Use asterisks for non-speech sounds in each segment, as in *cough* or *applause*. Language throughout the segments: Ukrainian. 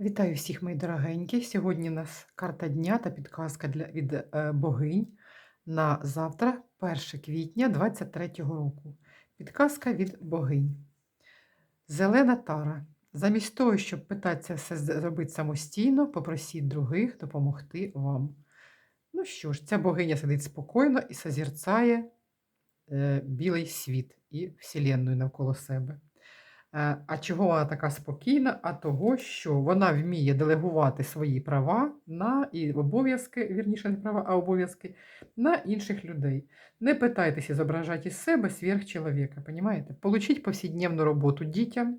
Вітаю всіх, мої дорогенькі. Сьогодні у нас карта дня та підказка для, від е, богинь на завтра, 1 квітня 23 року. Підказка від богинь. Зелена тара. Замість того, щоб питатися все зробити самостійно, попросіть других допомогти вам. Ну що ж, ця богиня сидить спокійно і созерцає е, білий світ і Вселенную навколо себе. Е, А чого вона така спокійна? А того, що вона вміє делегувати свої права на і обов'язки, вірніше, не права, а обов'язки на інших людей. Не питайтеся зображати із себе сверхчеловека, понімаєте? Получіть повсякденну роботу дітям,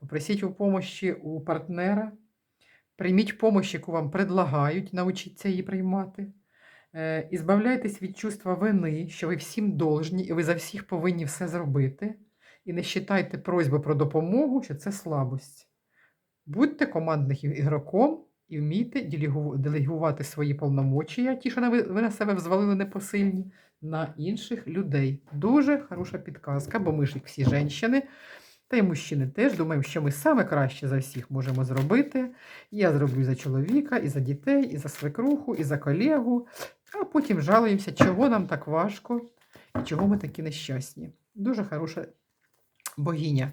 попросіть у помощі у партнера, прийміть помощь, яку вам предлагають, научіться її приймати. Е, І збавляйтесь від чувства вини, що ви всім должні, і ви за всіх повинні все зробити. І не вважайте просьби про допомогу, що це слабость. Будьте командним ігроком і вмійте делегувати свої повномочія, ті, що ви на себе взвалили непосильні, на інших людей. Дуже хороша підказка, бо ми ж всі жінки, та й мужчини теж думаємо, що ми саме краще за всіх можемо зробити. Я зроблю за чоловіка, і за дітей, і за свекруху, і за колегу, а потім жалуємося, чого нам так важко і чого ми такі нещасні. Дуже хороша богиня.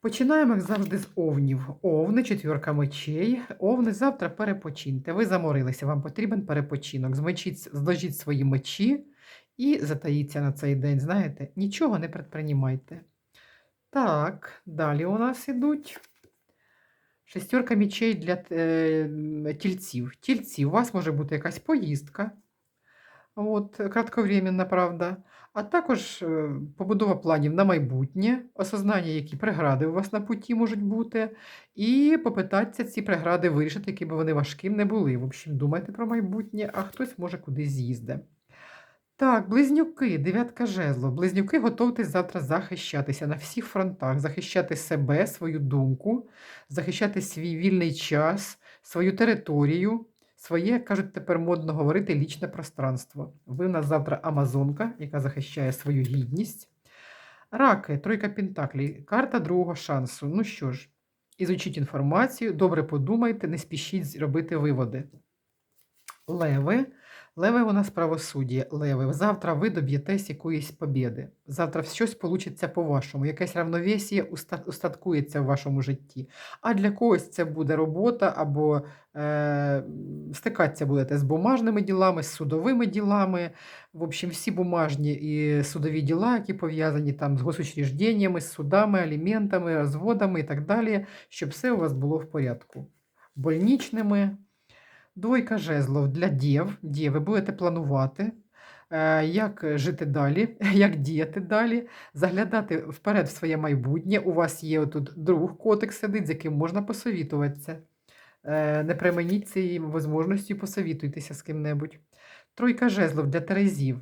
Починаємо, як завжди, з овнів. Овни, четвірка мечей. Овни, завтра перепочиньте. Ви заморилися, вам потрібен перепочинок. Змочіть, зложіть свої мечі і затаїться на цей день. Знаєте, нічого не предпринімайте. Так, далі у нас ідуть. Шестерка мечей для е, тільців. Тільці, у вас може бути якась поїздка. От, кратковременна, правда. А також е, побудова планів на майбутнє, осознання, які прегради у вас на путі можуть бути, і попитатися ці прегради вирішити, які б вони важким не були. В общем, думайте про майбутнє, а хтось може кудись з'їзде. Так, близнюки, дев'ятка жезлов. Близнюки готуйтесь завтра захищатися на всіх фронтах, захищати себе, свою думку, захищати свій вільний час, свою територію, своє, кажуть, тепер модно говорити, лічне пространство. Ви в нас завтра Амазонка, яка захищає свою гідність. Раки, тройка Пентаклей, карта другого шансу. Ну що ж, ізучіть інформацію, добре подумайте, не спішіть робити виводи. Леви. Леви у нас правосуддя. Леви. Завтра ви доб'єтесь якоїсь побєди. Завтра щось получиться по-вашому, якесь равновесіє устаткується в вашому житті. А для когось це буде робота або е, стикатися будете з бумажними ділами, з судовими ділами. В общем, всі бумажні і судові діла, які пов'язані там з госучрежденнями, з судами, аліментами, розводами і так далі, щоб все у вас було в порядку. Больничними. Двойка жезлов для дів. Ви будете планувати, е, як жити далі, *laughs* як діяти далі, заглядати вперед в своє майбутнє. У вас є тут друг котик сидить, з яким можна посовітуватися. Е, Не применіть цієї можливості, посовітуйтеся з ким-небудь. Тройка жезлов для терезів.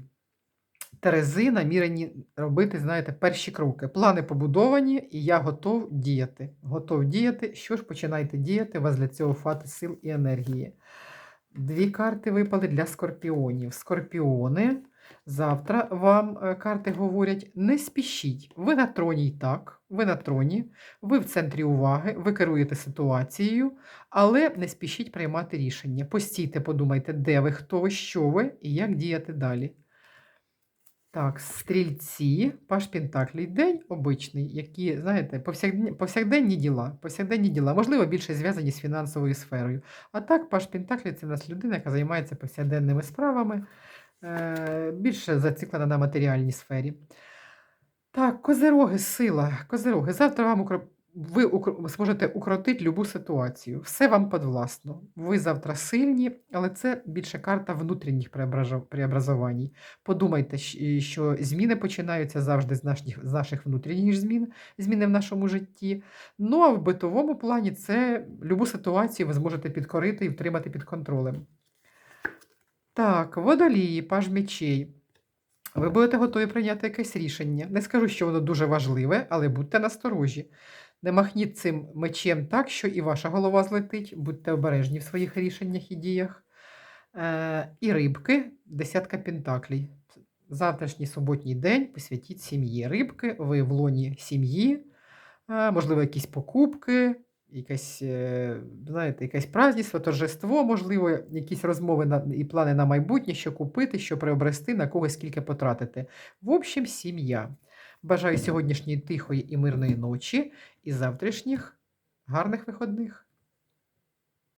Терези намірені робити, знаєте, перші кроки. Плани побудовані, і я готов діяти. Готов діяти. Що ж, починайте діяти, у вас для цього хватить сил і енергії. Дві карти випали для скорпіонів. Скорпіони. Завтра вам е, карти говорять: не спішіть. Ви на троні й так, ви на троні, ви в центрі уваги, ви керуєте ситуацією, але не спішіть приймати рішення. Постійте, подумайте, де ви, хто ви, що ви і як діяти далі. Так, стрільці, паш Пентаклій, день обичний, які, знаєте, повсякденні, повсякденні діла, повсякденні діла, можливо, більше зв'язані з фінансовою сферою. А так, паш Пентаклій це в нас людина, яка займається повсякденними справами, е, більше зациклена на матеріальній сфері. Так, козероги, сила, козероги. Завтра вам ви зможете укротити любу ситуацію. Все вам підвласно. Ви завтра сильні, але це більше карта внутрішніх преобразувань. Подумайте, що зміни починаються завжди з наших, з наших внутрішніх змін, зміни в нашому житті. Ну а в битовому плані це любу ситуацію ви зможете підкорити і втримати під контролем. Так, водолії, паж мечей. Ви будете готові прийняти якесь рішення. Не скажу, що воно дуже важливе, але будьте насторожі. Не махніть цим мечем так, що і ваша голова злетить, будьте обережні в своїх рішеннях і діях. Е, І рибки, десятка пентаклей. Завтрашній суботній день посвятіть сім'ї. Рибки, ви в лоні сім'ї, е, можливо, якісь покупки, якесь е, знаєте, якесь праздніство, торжество, можливо, якісь розмови на, і плани на майбутнє, що купити, що приобрести, на когось скільки потратити. В общем, сім'я. Бажаю сьогоднішньої тихої і мирної ночі і завтрашніх гарних виходних.